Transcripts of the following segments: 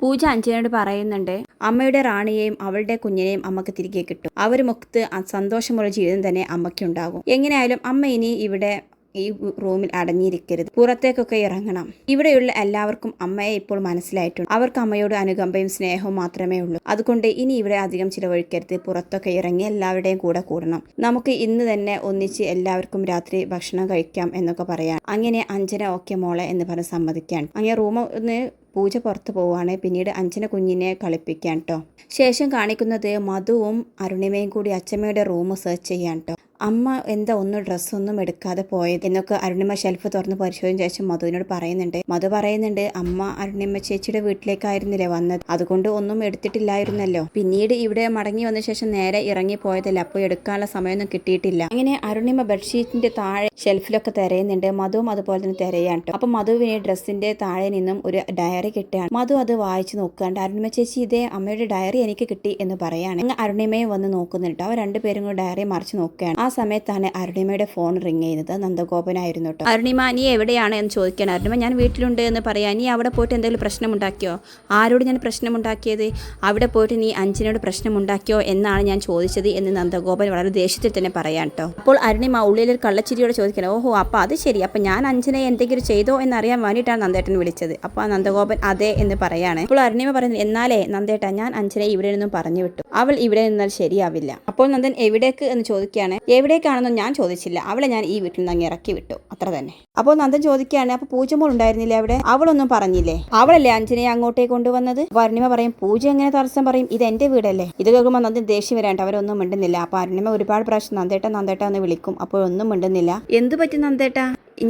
പൂജ അഞ്ജനയോട് പറയുന്നുണ്ട് അമ്മയുടെ റാണിയെയും അവളുടെ കുഞ്ഞിനെയും അമ്മയ്ക്ക് തിരികെ കിട്ടും. അവർ മുക്ത് സന്തോഷമുള്ള ജീവിതം തന്നെ അമ്മയ്ക്കുണ്ടാകും. എങ്ങനെയായാലും അമ്മ ഇനി ഇവിടെ ഈ റൂമിൽ അടങ്ങിയിരിക്കരുത്. പുറത്തേക്കൊക്കെ ഇറങ്ങണം. ഇവിടെയുള്ള എല്ലാവർക്കും അമ്മയെ ഇപ്പോൾ മനസ്സിലായിട്ടുണ്ട്. അവർക്ക് അമ്മയോട് അനുകമ്പയും സ്നേഹവും മാത്രമേ ഉള്ളൂ. അതുകൊണ്ട് ഇനി ഇവിടെ അധികം ചിലവഴിക്കരുത്. പുറത്തൊക്കെ ഇറങ്ങി എല്ലാവരുടെയും കൂടെ കൂടണം. നമുക്ക് ഇന്ന് തന്നെ ഒന്നിച്ച് എല്ലാവർക്കും രാത്രി ഭക്ഷണം കഴിക്കാം എന്നൊക്കെ പറയാം അങ്ങനെ അഞ്ജന ഓക്കെ മോളെ എന്ന് പറഞ്ഞ് സമ്മതിക്കാൻ അങ്ങനെ റൂമിൽ പൂജ പുറത്തു പോവുകയാണ് പിന്നീട് അഞ്ചന കുഞ്ഞിനെ കളിപ്പിക്കാൻ കേട്ടോ ശേഷം കാണിക്കുന്നത് മധുവും അരുണിമയും കൂടി അച്ഛമ്മയുടെ റൂം സെർച്ച് ചെയ്യാൻ കേട്ടോ അമ്മ എന്താ ഒന്നും ഡ്രസ്സൊന്നും എടുക്കാതെ പോയത്? എന്നൊക്കെ അരുണിമ ഷെൽഫ് തുറന്ന് പരിശോധന ശേഷം മധുവിനോട് പറയുന്നുണ്ട്. മധു പറയുന്നുണ്ട് അമ്മ അരുണിമ ചേച്ചിയുടെ വീട്ടിലേക്കായിരുന്നില്ലേ വന്നത്? അതുകൊണ്ട് ഒന്നും എടുത്തിട്ടില്ലായിരുന്നല്ലോ. പിന്നീട് ഇവിടെ മടങ്ങി വന്ന ശേഷം നേരെ ഇറങ്ങി പോയതല്ല അപ്പോൾ എടുക്കാനുള്ള സമയമൊന്നും കിട്ടിയിട്ടില്ല. അങ്ങനെ അരുണിമ ബെഡ്ഷീറ്റിന്റെ താഴെ ഷെൽഫിലൊക്കെ തിരയുന്നുണ്ട്. മധുവും അതുപോലെ തന്നെ തിരയാണ്. അപ്പൊ മധുവിന് ഡ്രസ്സിന്റെ താഴെ നിന്നും ഒരു ഡയറി കിട്ടുകയാണ്. മധു അത് വായിച്ചു നോക്കുകയാണ്. അരുണിമ ചേച്ചി ഇതേ അമ്മയുടെ ഡയറി എനിക്ക് കിട്ടി എന്ന് പറയാണ്. അരുണിമയും വന്ന് നോക്കുന്നുണ്ട് അവർ രണ്ടുപേരും കൂടെ ഡയറി മറിച്ച് നോക്കുകയാണ്. ആ സമയത്താണ് അരുണിമയുടെ ഫോൺ റിങ് ചെയ്യുന്നത്. നന്ദഗോപനായിരുന്നു കേട്ടോ അരുണിമ നീ എവിടെയാണ് എന്ന് ചോദിക്കാൻ അരുണിമ ഞാൻ വീട്ടിലുണ്ട് എന്ന് പറയാം. നീ അവിടെ പോയിട്ട് എന്തെങ്കിലും പ്രശ്നമുണ്ടാക്കിയോ? ആരോട് ഞാൻ പ്രശ്നമുണ്ടാക്കിയത്? അവിടെ പോയിട്ട് നീ അഞ്ചിനോട് പ്രശ്നമുണ്ടാക്കിയോ എന്നാണ് ഞാൻ ചോദിച്ചത് എന്ന് നന്ദഗോപൻ വളരെ ദേഷ്യത്തിൽ തന്നെ പറയാം കേട്ടോ അപ്പോൾ അരുണിമ ഉള്ളിലൊരു കള്ളച്ചിരിയോട് ചോദിക്കണം ഓഹോ അപ്പോൾ അത് ശരി. അപ്പോൾ ഞാൻ അഞ്ചിനെ എന്തെങ്കിലും ചെയ്തോ എന്നറിയാൻ വേണ്ടിയിട്ടാണ് നന്ദേട്ടൻ വിളിച്ചത്. അപ്പോൾ നന്ദഗോപൻ അതെ എന്ന് പറയാണ്. അപ്പോൾ അരുണിമ പറയുന്നത് എന്നാലേ നന്ദേട്ടാ ഞാൻ അഞ്ചിനെ ഇവിടെ നിന്നും പറഞ്ഞു വിട്ടു. അവൾ ഇവിടെ നിന്നാൽ ശരിയാവില്ല. അപ്പോൾ നന്ദൻ എവിടേക്ക്? എന്ന് ചോദിക്കുകയാണ്. എവിടേക്കാണെന്നും ഞാൻ ചോദിച്ചില്ല. അവളെ ഞാൻ ഈ വീട്ടിൽ നിന്ന് അങ്ങ് ഇറക്കി വിട്ടു. അത്ര തന്നെ. അപ്പോൾ നന്ദൻ ചോദിക്കുകയാണ് അപ്പോൾ പൂജമോൾ ഉണ്ടായിരുന്നില്ലേ അവിടെ? അവളൊന്നും പറഞ്ഞില്ലേ. അവളല്ലേ അഞ്ജനയെ അങ്ങോട്ടേക്ക് കൊണ്ടുവന്നത്? അരുണിമ പറയും പൂജ എങ്ങനെ തടസ്സം പറയും? ഇത് എന്റെ വീടല്ലേ? ഇത് കേൾക്കുമ്പോൾ നന്ദൻ ദേഷ്യം വരാണ്ട് അവരൊന്നും മിണ്ടുന്നില്ല. അപ്പോൾ അരുണിമ ഒരുപാട് പ്രാവശ്യം നന്ദേട്ട നന്ദേട്ട എന്ന് വിളിക്കും. അപ്പോൾ ഒന്നും മിണ്ടുന്നില്ല. എന്ത് പറ്റി നന്ദേട്ട?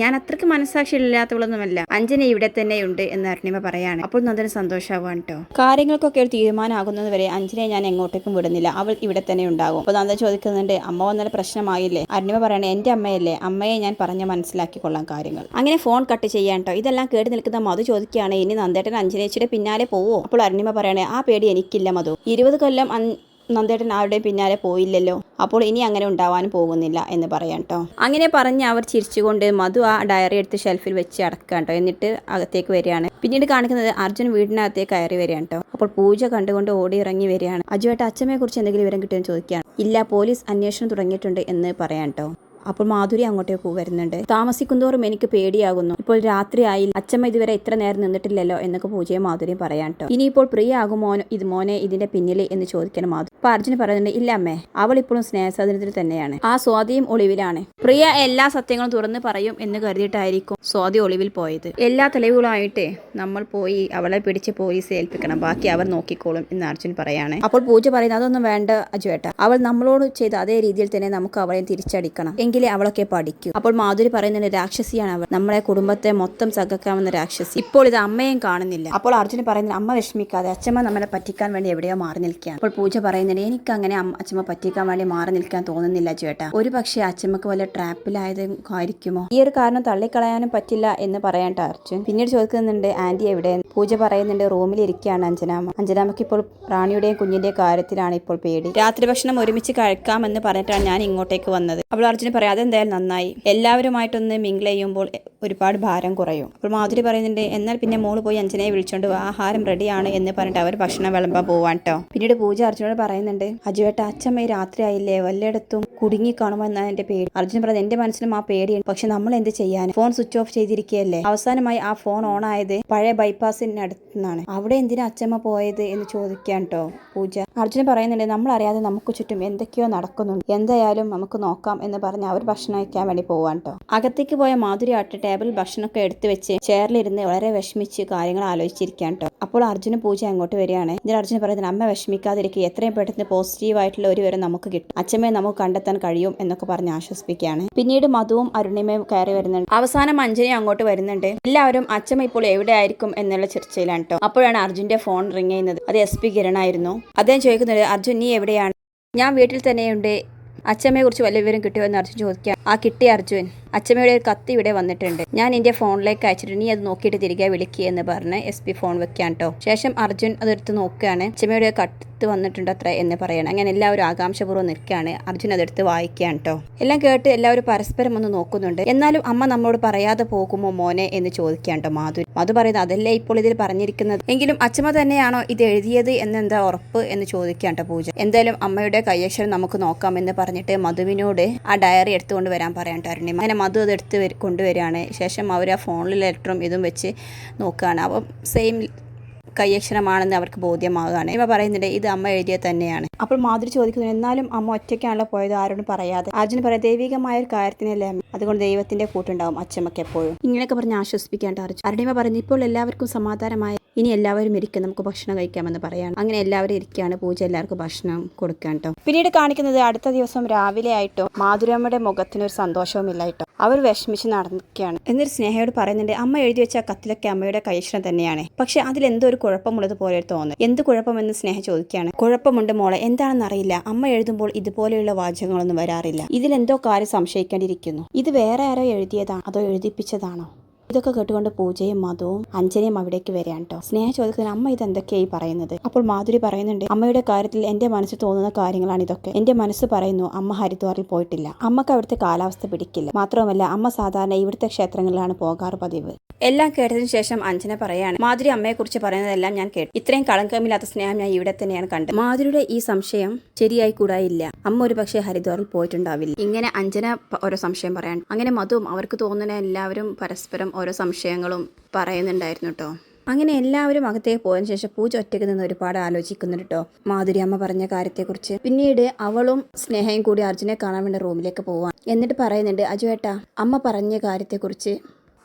ഞാൻ അത്രയ്ക്ക് മനസ്സാക്ഷി ഇല്ലാത്തവളൊന്നുമല്ല അഞ്ജന ഇവിടെ തന്നെയുണ്ട് എന്ന് അരുണിമ പറയാണ്. അപ്പോൾ നന്ദന സന്തോഷമാവാണ് കേട്ടോ കാര്യങ്ങൾക്കൊക്കെ ഒരു തീരുമാനമാകുന്നത് വരെ അഞ്ജനയെ ഞാൻ എങ്ങോട്ടേക്കും വിടുന്നില്ല. അവൾ ഇവിടെ തന്നെ ഉണ്ടാകും. അപ്പോൾ നന്ദൻ ചോദിക്കുന്നുണ്ട് അമ്മ വന്നാൽ പ്രശ്നമായില്ലേ? അരുണിമ പറയണേ എന്റെ അമ്മയല്ലേ. അമ്മയെ ഞാൻ പറഞ്ഞ് മനസ്സിലാക്കിക്കൊള്ളാം കാര്യങ്ങൾ. അങ്ങനെ ഫോൺ കട്ട് ചെയ്യാൻ കേട്ടോ ഇതെല്ലാം കേട്ട് നിൽക്കുന്ന മധു ചോദിക്കുകയാണ് ഇനി നന്ദേട്ടൻ അഞ്ജനേച്ചിയുടെ പിന്നാലെ പോവോ? അപ്പോൾ അരുണിമ പറയണേ ആ പേടി എനിക്കില്ല മധു. ഇരുപത് കൊല്ലം നന്ദേട്ടൻ ആരുടെയും പിന്നാലെ പോയില്ലല്ലോ. അപ്പോൾ ഇനി അങ്ങനെ ഉണ്ടാവാൻ പോകുന്നില്ല എന്ന് പറയാം കേട്ടോ അങ്ങനെ പറഞ്ഞ് അവർ ചിരിച്ചുകൊണ്ട് മധു ആ ഡയറി എടുത്ത് ഷെൽഫിൽ വെച്ച് അടക്കാം കേട്ടോ എന്നിട്ട് അകത്തേക്ക് വരികയാണ്. പിന്നീട് കാണിക്കുന്നത് അർജുൻ വീടിനകത്തേക്ക് കയറി വരികയാണ് കേട്ടോ അപ്പോൾ പൂജ കണ്ടുകൊണ്ട് ഓടി ഇറങ്ങി വരികയാണ്. അജുവേട്ട അച്ഛമ്മയെ കുറിച്ച് എന്തെങ്കിലും വിവരം കിട്ടുമെന്ന് ചോദിക്കുകയാണ്. ഇല്ല പോലീസ് അന്വേഷണം തുടങ്ങിയിട്ടുണ്ട് എന്ന് പറയാം കേട്ടോ അപ്പോൾ മാധുരി അങ്ങോട്ടേക്ക് വരുന്നുണ്ട്. താമസിക്കുന്തോറും എനിക്ക് പേടിയാകുന്നു. ഇപ്പോൾ രാത്രിയായി അച്ഛമ്മ ഇതുവരെ ഇത്ര നേരം നിന്നിട്ടില്ലല്ലോ എന്നൊക്കെ പൂജയും മാധുരിയും പറയാൻ കേട്ടോ. ഇനിയിപ്പോൾ പ്രിയ ആകും ഇത് മോനെ ഇതിന്റെ പിന്നിൽ എന്ന് ചോദിക്കണം മാധു. അപ്പൊ അർജുന് പറയുന്നുണ്ട് ഇല്ല അമ്മേ അവൾ ഇപ്പോഴും സ്നേഹസാധനത്തിൽ തന്നെയാണ്. ആ സ്വാതിയും ഒളിവിലാണ്. പ്രിയ എല്ലാ സത്യങ്ങളും തുറന്ന് പറയും എന്ന് കരുതിയിട്ടായിരിക്കും സ്വാതി ഒളിവിൽ പോയത്. എല്ലാ തെളിവുകളായിട്ട് നമ്മൾ പോയി അവളെ പിടിച്ച് പോലീസ് ഏൽപ്പിക്കണം. ബാക്കി അവർ നോക്കിക്കോളും എന്ന് അർജുൻ പറയാണ്. അപ്പോൾ പൂജ പറയുന്നത് അതൊന്നും വേണ്ട അജുവേട്ട. അവൾ നമ്മളോട് ചെയ്ത അതേ രീതിയിൽ തന്നെ നമുക്ക് അവളെ തിരിച്ചടിക്കണം. എങ്കിലേ അവളൊക്കെ പഠിക്കൂ. അപ്പോൾ മാധുരി പറയുന്നുണ്ട് രാക്ഷസിയാണ് അവൾ. നമ്മളെ കുടുംബത്തെ മൊത്തം ചകക്കാവുന്ന രാക്ഷസി. ഇപ്പോൾ ഇത് അമ്മയും കാണുന്നില്ല. അപ്പോൾ അർജുന പറയുന്നത് അമ്മ വിഷമിക്കാതെ അച്ഛമ്മ നമ്മളെ പറ്റിക്കാൻ വേണ്ടി എവിടെയോ മാറി നിൽക്കുകയാണ്. അപ്പോൾ പൂജ പറയുന്നുണ്ട് എനിക്ക് അങ്ങനെ അച്ഛമ്മ പറ്റിക്കാൻ വേണ്ടി മാറി നിൽക്കാൻ തോന്നുന്നില്ല ചേട്ടാ. ഒരു പക്ഷേ അച്ഛമ്മക്ക് വല്ല ട്രാപ്പിലായത് ആയിരിക്കുമോ? ഈ ഒരു കാരണം തള്ളിക്കളയാനും പറ്റില്ല എന്ന് പറയാൻ അർജുൻ. പിന്നീട് ചോദിക്കുന്നുണ്ട് ആന്റി എവിടെ പൂജ പറയുന്നുണ്ട് റൂമിൽ ഇരിക്കുകയാണ് അഞ്ജനാമ. അഞ്ജനാമയ്ക്ക് ഇപ്പോൾ റാണിയുടെയും കുഞ്ഞിന്റെയും കാര്യത്തിലാണ് ഇപ്പോൾ പേടി. രാത്രി ഭക്ഷണം ഒരുമിച്ച് കഴിക്കാമെന്ന് പറഞ്ഞിട്ടാണ് ഞാൻ ഇങ്ങോട്ടേക്ക് വന്നത്. അപ്പോൾ അർജുന പറയാം അതെന്തായാലും നന്നായി. എല്ലാവരുമായിട്ടൊന്ന് മിങ്കിൾ ചെയ്യുമ്പോൾ ഒരുപാട് ഭാരം കുറയും. അപ്പോൾ മാധുരി പറയുന്നുണ്ട് എന്നാൽ പിന്നെ മോൾ പോയി അഞ്ജനയെ വിളിച്ചോണ്ട് ആഹാരം റെഡിയാണ് എന്ന് പറഞ്ഞിട്ട് അവർ ഭക്ഷണം വിളമ്പാൻ പോവാൻ കേട്ടോ. പിന്നീട് പൂജ അർജുനോട് പറയുന്നുണ്ട് അജുവേട്ട ഈ രാത്രിയായില്ലേ വല്ലയിടത്തും കുടുങ്ങി കാണുമെന്നാണ് എന്റെ പേടി. അർജുൻ പറയുന്നത് എന്റെ മനസ്സിലും ആ പേടിയാണ് പക്ഷെ നമ്മൾ എന്ത് ചെയ്യാൻ ഫോൺ സ്വിച്ച് ഓഫ് ചെയ്തിരിക്കുകയല്ലേ? അവസാനമായി ആ ഫോൺ ഓൺ ആയത് പഴയ ബൈപ്പാസിനടുത്തുനിന്നാണ് അവിടെ എന്തിനാ അച്ഛമ്മ പോയത് എന്ന് ചോദിക്കാൻ കേട്ടോ പൂജ. അർജുന പറയുന്നുണ്ട് നമ്മളറിയാതെ നമുക്ക് ചുറ്റും എന്തൊക്കെയോ നടക്കുന്നുണ്ട്. എന്തായാലും നമുക്ക് നോക്കാം എന്ന് പറഞ്ഞ് അവർ ഭക്ഷണം കഴിക്കാൻ വേണ്ടി പോവാൻ കേട്ടോ അകത്തേക്ക് പോയ മാധുരി ആട്ട് ടേബിൾ ഭക്ഷണമൊക്കെ എടുത്തു വെച്ച് ചെയറിലിരുന്ന് വളരെ വിഷമിച്ച് കാര്യങ്ങൾ ആലോചിച്ചിരിക്കാൻ കേട്ടോ അപ്പോൾ അർജുന പൂജ അങ്ങോട്ട് വരികയാണ്. ഇതിന് അർജുന പറയുന്നത് അമ്മ വിഷമിക്കാതിരിക്കുക എത്രയും പെട്ടെന്ന് പോസിറ്റീവ് ആയിട്ടുള്ള ഒരു വരെ നമുക്ക് കിട്ടും. അച്ഛമ്മയെ നമുക്ക് കണ്ടെത്താൻ കഴിയും എന്നൊക്കെ പറഞ്ഞ് ആശ്വസിപ്പിക്കുകയാണ്. പിന്നീട് മധുവും അരുണിമയും കയറി വരുന്നുണ്ട്. അവസാനം അഞ്ജനയും അങ്ങോട്ട് വരുന്നുണ്ട്. എല്ലാവരും അച്ഛമ്മ ഇപ്പോൾ എവിടെ ആയിരിക്കും എന്നുള്ള ചർച്ചയിലാണ് കേട്ടോ അപ്പോഴാണ് അർജുന്റെ ഫോൺ റിങ് ചെയ്യുന്നത്. അത് എസ് പി കിരണായിരുന്നു. അദ്ദേഹം ചോദിക്കുന്നത് അർജുൻ നീ എവിടെയാണ്? ഞാൻ വീട്ടിൽ തന്നെയുണ്ട്. അച്ഛമ്മയെ കുറിച്ച് വലിയ വിവരം കിട്ടുമോ? എന്ന് അർജുൻ ചോദിക്കാം ആ കിട്ടി അർജുൻ. അച്ഛമ്മയുടെ ഒരു കത്ത് ഇവിടെ വന്നിട്ടുണ്ട്. ഞാൻ എന്റെ ഫോണിലേക്ക് അയച്ചിട്ട് നീ അത് നോക്കിയിട്ട് തിരികെ വിളിക്കുക എന്ന് പറഞ്ഞ് എസ് പി ഫോൺ വെക്കാൻ കേട്ടോ ശേഷം അർജുൻ അതെടുത്ത് നോക്കുകയാണ്. അച്ഛമ്മയുടെ കത്ത് വന്നിട്ടുണ്ട് അത്ര എന്ന് പറയണം. അങ്ങനെ എല്ലാവരും ആകാംക്ഷപൂർവം നിൽക്കുകയാണ്. അർജുൻ അതെടുത്ത് വായിക്കുകയാണ് കേട്ടോ എല്ലാം കേട്ട് എല്ലാവരും പരസ്പരം ഒന്ന് നോക്കുന്നുണ്ട്. എന്നാലും അമ്മ നമ്മളോട് പറയാതെ പോകുമോ മോനെ എന്ന് ചോദിക്കുകയാണ് കേട്ടോ മാധു മധു പറയുന്നത് അതല്ലേ ഇപ്പോൾ ഇതിൽ പറഞ്ഞിരിക്കുന്നത്? എങ്കിലും അച്ഛമ്മ തന്നെയാണോ ഇത് എഴുതിയത് എന്നെന്താ ഉറപ്പ് എന്ന് ചോദിക്കാൻ കേട്ടോ പൂജ. എന്തായാലും അമ്മയുടെ കൈയക്ഷരം നമുക്ക് നോക്കാം എന്ന് പറഞ്ഞിട്ട് മധുവിനോട് ആ ഡയറി എടുത്തുകൊണ്ട് വരാൻ പറയാൻ അരുണിമ. അങ്ങനെ മധു അത് എടുത്ത് വരു- കൊണ്ടുവരികയാണ്. ശേഷം അവർ ആ ഫോണിൽ ലെറ്ററും ഇതും വെച്ച് നോക്കുകയാണ്. അപ്പം സെയിം കൈയക്ഷരമാണെന്ന് അവർക്ക് ബോധ്യമാകുകയാണ് ഇവ പറയുന്നുണ്ട് ഇത് അമ്മ എഴുതിയത് തന്നെയാണ്. അപ്പോൾ മാധുരി ചോദിക്കുന്നു എന്നാലും അമ്മ ഒറ്റയ്ക്കാണല്ലോ പോയത്? ആരോടും പറയാതെ. അർജുൻ പറയാം ദൈവികമായ ഒരു കാര്യത്തിനല്ലേ അമ്മ? അതുകൊണ്ട് ദൈവത്തിന്റെ കൂട്ടുണ്ടാവും അച്ഛമ്മക്ക് എപ്പോഴും. ഇങ്ങനെയൊക്കെ പറഞ്ഞ് ആശ്വസിപ്പിക്കാണ്ട് അർജുൻ അരുണിമ പറഞ്ഞു ഇപ്പോൾ എല്ലാവർക്കും സമാധാനമായ ഇനി എല്ലാവരും ഇരിക്കും നമുക്ക് ഭക്ഷണം കഴിക്കാമെന്ന് പറയാണ്. അങ്ങനെ എല്ലാവരും ഇരിക്കുകയാണ് പൂജ എല്ലാവർക്കും ഭക്ഷണം കൊടുക്കാൻ കേട്ടോ പിന്നീട് കാണിക്കുന്നത് അടുത്ത ദിവസം രാവിലെ ആയിട്ടോ മാധുരമ്മയുടെ മുഖത്തിന് ഒരു സന്തോഷവും ഇല്ലായിട്ടോ അവർ വിഷമിച്ച് നടക്കുകയാണ് എന്നൊരു സ്നേഹയോട് പറയുന്നുണ്ട് അമ്മ എഴുതി വെച്ച കത്തിലൊക്കെ അമ്മയുടെ കൈക്ഷണം തന്നെയാണ്. പക്ഷെ അതിൽ എന്തോ ഒരു കുഴപ്പമുള്ളത് പോലെ തോന്നുന്നു. എന്ത് കുഴപ്പമെന്ന് സ്നേഹ ചോദിക്കുകയാണ്. കുഴപ്പമുണ്ട് മോളെ എന്താണെന്ന് അറിയില്ല. അമ്മ എഴുതുമ്പോൾ ഇതുപോലെയുള്ള വാചകങ്ങളൊന്നും വരാറില്ല. ഇതിലെന്തോ കാര്യം സംശയിക്കേണ്ടിയിരിക്കുന്നു. ഇത് വേറെ ആരോ എഴുതിയതാണോ അതോ എഴുതിപ്പിച്ചതാണോ? ഇതൊക്കെ കേട്ടുകൊണ്ട് പൂജയും മധുവും അഞ്ജനയും അവിടേക്ക് വരികയാണ് കേട്ടോ സ്നേഹ ചോദിക്കുന്ന അമ്മ ഇത് എന്തൊക്കെയായി പറയുന്നത്? അപ്പോൾ മാധുരി പറയുന്നുണ്ട് അമ്മയുടെ കാര്യത്തിൽ എന്റെ മനസ്സിൽ തോന്നുന്ന കാര്യങ്ങളാണ് ഇതൊക്കെ. എന്റെ മനസ്സ് പറയുന്നു അമ്മ ഹരിദ്വാറിൽ പോയിട്ടില്ല. അമ്മയ്ക്ക് അവിടുത്തെ കാലാവസ്ഥ പിടിക്കില്ല. മാത്രവുമല്ല അമ്മ സാധാരണ ഇവിടുത്തെ ക്ഷേത്രങ്ങളിലാണ് പോകാറ് പതിവ്. എല്ലാം കേട്ടതിന് ശേഷം അഞ്ജന പറയാണ് മാധുരി അമ്മയെക്കുറിച്ച് പറയുന്നതെല്ലാം ഞാൻ കേട്ടു. ഇത്രയും കളങ്കമില്ലാത്ത സ്നേഹം ഞാൻ ഇവിടെ തന്നെയാണ് കണ്ടത്. മാധുരിയുടെ ഈ സംശയം ശരിയായി കൂടായില്ല. അമ്മ ഒരു പക്ഷേ ഹരിദ്വാറിൽ പോയിട്ടുണ്ടാവില്ല. ഇങ്ങനെ അഞ്ജന ഒരു സംശയം പറയാൻ അങ്ങനെ മധുവും അവർക്ക് തോന്നുന്ന എല്ലാവരും പരസ്പരം ഓരോ സംശയങ്ങളും പറയുന്നുണ്ടായിരുന്നു കേട്ടോ അങ്ങനെ എല്ലാവരും അകത്തേക്ക് പോയതിനു ശേഷം പൂജ ഒറ്റയ്ക്ക് നിന്ന് ഒരുപാട് ആലോചിക്കുന്നുണ്ട് കേട്ടോ മാധുരി അമ്മ പറഞ്ഞ കാര്യത്തെക്കുറിച്ച്. പിന്നീട് അവളും സ്നേഹയും കൂടി അർജുനെ കാണാൻ വേണ്ടി റൂമിലേക്ക് പോവാൻ എന്നിട്ട് പറയുന്നുണ്ട് അജുവേട്ടാ അമ്മ പറഞ്ഞ കാര്യത്തെക്കുറിച്ച്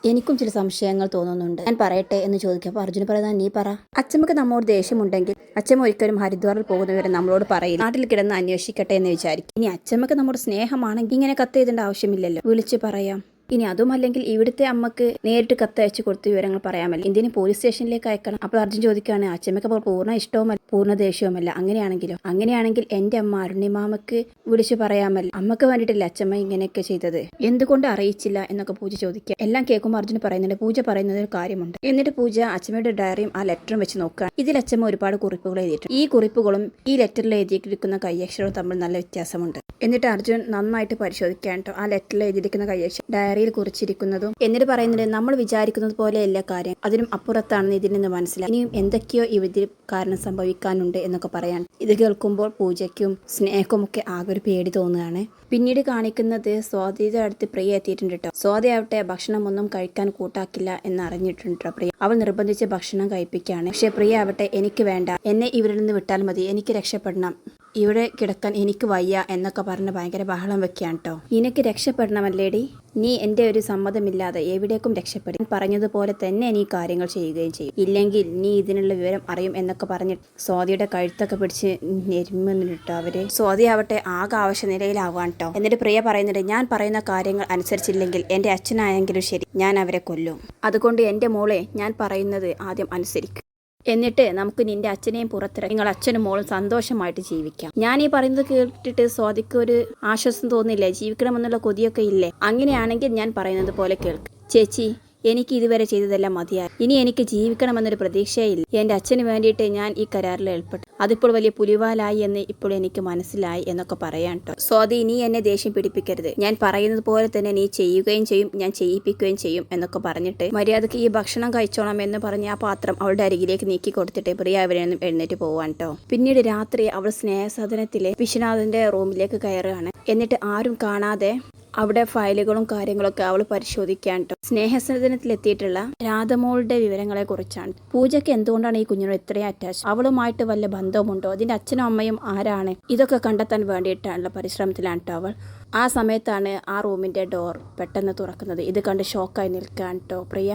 എനിക്കും ചില സംശയങ്ങൾ തോന്നുന്നുണ്ട്. ഞാൻ പറയട്ടെ എന്ന് ചോദിക്കുമ്പോൾ അർജുന പറയുന്നത് നീ പറ. അച്ഛമ്മക്ക് നമ്മോട് ദേഷ്യമുണ്ടെങ്കിൽ അച്ഛമ്മ ഒരിക്കലും ഹരിദ്വാറിൽ പോകുന്നവരെ നമ്മളോട് പറയും നാട്ടിൽ കിടന്ന് അന്വേഷിക്കട്ടെ എന്ന് വിചാരിക്കും. ഇനി അച്ഛമ്മക്ക് നമ്മുടെ സ്നേഹമാണെങ്കിൽ ഇങ്ങനെ കത്ത് ചെയ്തേണ്ട ആവശ്യമില്ലല്ലോ. വിളിച്ച് പറയാം. ഇനി അതുമല്ലെങ്കിൽ ഇവിടുത്തെ അമ്മയ്ക്ക് നേരിട്ട് കത്ത് അയച്ചു കൊടുത്ത് വിവരങ്ങൾ പറയാമല്ലോ. എന്തിനു പോലീസ് സ്റ്റേഷനിലേക്ക് അയക്കണം. അപ്പോൾ അർജുൻ ചോദിക്കുകയാണ് അച്ഛമ്മക്ക് അപ്പോൾ പൂർണ ഇഷ്ടവുമല്ല പൂർണ ദേഷ്യവുമല്ല? അങ്ങനെയാണെങ്കിലോ? അങ്ങനെയാണെങ്കിൽ എന്റെ അമ്മ അരുണിമാമക്ക് വിളിച്ചു പറയാമല്ലോ. അമ്മയ്ക്ക് വേണ്ടിയിട്ടല്ലേ അച്ഛമ്മ ഇങ്ങനെയൊക്കെ ചെയ്തത്? എന്തുകൊണ്ട് അറിയിച്ചില്ല എന്നൊക്കെ പൂജ ചോദിക്കുക. എല്ലാം കേൾക്കുമ്പോൾ അർജുൻ പറയുന്നുണ്ട് പൂജ പറയുന്നത് ഒരു കാര്യമുണ്ട്. എന്നിട്ട് പൂജ അച്ഛമ്മയുടെ ഡയറിയും ആ ലെറ്ററും വെച്ച് നോക്കുക ഇതിൽ അച്ഛമ്മ ഒരുപാട് കുറിപ്പുകൾ എഴുതിയിട്ടുണ്ട്. ഈ കുറിപ്പുകളും ഈ ലെറ്ററിൽ എഴുതിയിരിക്കുന്ന കയ്യക്ഷരവും തമ്മിൽ നല്ല വ്യത്യാസമുണ്ട്. എന്നിട്ട് അർജുൻ നന്നായിട്ട് പരിശോധിക്കാൻ കേട്ടോ. ആ ലെറ്ററിൽ എഴുതിയിരിക്കുന്ന കയ്യക്ഷരം ഡയറിയിൽ കുറിച്ചിരിക്കുന്നതും എന്നിട്ട് പറയുന്നുണ്ട് നമ്മൾ വിചാരിക്കുന്നത് പോലെയല്ല കാര്യം. അതിനും അപ്പുറത്താണ് ഇതിൽ നിന്ന് മനസ്സിലായി. ഇനിയും എന്തൊക്കെയോ ഇതിൽ കാരണം സംഭവിക്കാനുണ്ട് എന്നൊക്കെ പറയാൻ. ഇത് കേൾക്കുമ്പോൾ പൂജയ്ക്കും സ്നേഹക്കും ഒക്കെ ആകെ ഒരു പേടി തോന്നുകയാണ്. പിന്നീട് കാണിക്കുന്നത് സ്വാതിയുടെ അടുത്ത് പ്രിയ എത്തിയിട്ടുണ്ട് കേട്ടോ സ്വാതി ആവട്ടെ ഭക്ഷണമൊന്നും കഴിക്കാൻ കൂട്ടാക്കില്ല എന്ന് അറിഞ്ഞിട്ടുണ്ട് കേട്ടോ പ്രിയ. അവൾ നിർബന്ധിച്ച് ഭക്ഷണം കഴിപ്പിക്കുകയാണ്. പക്ഷെ പ്രിയ ആവട്ടെ എനിക്ക് വേണ്ട. എന്നെ ഇവരിൽ നിന്ന് വിട്ടാൽ മതി. എനിക്ക് രക്ഷപ്പെടണം. ഇവിടെ കിടക്കാൻ എനിക്ക് വയ്യ എന്നൊക്കെ പറഞ്ഞ് ഭയങ്കര ബഹളം വെക്കുകയാണ് കേട്ടോ നിനക്ക് രക്ഷപ്പെടണമല്ലേടി? നീ എന്റെ ഒരു സമ്മതമില്ലാതെ എവിടേക്കും രക്ഷപ്പെടും പറഞ്ഞതുപോലെ തന്നെ നീ കാര്യങ്ങൾ ചെയ്യുകയും ചെയ്യും. ഇല്ലെങ്കിൽ നീ ഇതിനുള്ള വിവരം അറിയും എന്നൊക്കെ പറഞ്ഞ് സ്വാതിയുടെ കഴുത്തൊക്കെ പിടിച്ച് ഞെരുമെന്നിട്ടോ അവർ. സ്വാതി ആവട്ടെ ആകെ ആവശ്യ നിലയിലാവാൻ കേട്ടോ എന്നിട്ട് പ്രിയ പറയുന്നുണ്ട് ഞാൻ പറയുന്ന കാര്യങ്ങൾ അനുസരിച്ചില്ലെങ്കിൽ എന്റെ അച്ഛനായെങ്കിലും ശരി ഞാൻ അവരെ കൊല്ലും. അതുകൊണ്ട് എന്റെ മോളെ ഞാൻ പറയുന്നത് ആദ്യം അനുസരിക്കും. എന്നിട്ട് നമുക്ക് നിന്റെ അച്ഛനെയും പുറത്തിറങ്ങി നിങ്ങൾ അച്ഛനും മോളും സന്തോഷമായിട്ട് ജീവിക്കാം. ഞാൻ ഈ പറയുന്നത് കേട്ടിട്ട് സ്വാതിക്ക് ഒരു ആശ്വാസം തോന്നില്ലേ? ജീവിക്കണമെന്നുള്ള കൊതിയൊക്കെ ഇല്ലേ? അങ്ങനെയാണെങ്കിൽ ഞാൻ പറയുന്നത് പോലെ കേൾക്ക്. ചേച്ചി എനിക്ക് ഇതുവരെ ചെയ്തതെല്ലാം മതിയായി. ഇനി എനിക്ക് ജീവിക്കണമെന്നൊരു പ്രതീക്ഷയില്ല. എന്റെ അച്ഛന് വേണ്ടിയിട്ട് ഞാൻ ഈ കരാറിൽ ഏർപ്പെട്ടു. അതിപ്പോൾ വലിയ പുലിവാലായി എന്ന് ഇപ്പോൾ എനിക്ക് മനസ്സിലായി എന്നൊക്കെ പറയാൻ കേട്ടോ സ്വാതി നീ എന്നെ ദേഷ്യം പിടിപ്പിക്കരുത്. ഞാൻ പറയുന്നത് പോലെ തന്നെ നീ ചെയ്യുകയും ചെയ്യും ഞാൻ ചെയ്യിപ്പിക്കുകയും ചെയ്യും എന്നൊക്കെ പറഞ്ഞിട്ട് മര്യാദയ്ക്ക് ഈ ഭക്ഷണം കഴിച്ചോണം എന്ന് പറഞ്ഞ് ആ പാത്രം അവളുടെ അരികിലേക്ക് നീക്കി കൊടുത്തിട്ട് പ്രിയ നിന്നും എഴുന്നേറ്റ് പോവാൻ കേട്ടോ പിന്നീട് രാത്രി അവൾ സ്നേഹസദനത്തിലെ വിശ്വനാഥന്റെ റൂമിലേക്ക് കയറുകയാണ്. എന്നിട്ട് ആരും കാണാതെ അവിടെ ഫയലുകളും കാര്യങ്ങളൊക്കെ അവൾ പരിശോധിക്കാൻ കേട്ടോ സ്നേഹസദനത്തിലെത്തിയിട്ടുള്ള രാധമോളുടെ വിവരങ്ങളെ കുറിച്ചാണ് പൂജയ്ക്ക് എന്തുകൊണ്ടാണ് ഈ കുഞ്ഞിനോട് ഇത്രയും അറ്റാച്ച് അവളുമായിട്ട് വല്ല ബന്ധവുമുണ്ടോ? അതിന്റെ അച്ഛനും അമ്മയും ആരാണ്? ഇതൊക്കെ കണ്ടെത്താൻ വേണ്ടിയിട്ടാണുള്ള പരിശ്രമത്തിലാണ് അവൾ. ആ സമയത്താണ് ആ റൂമിന്റെ ഡോർ പെട്ടെന്ന് തുറക്കുന്നത്. ഇത് കണ്ട് ഷോക്കായി നിൽക്കാൻ കേട്ടോ പ്രിയ.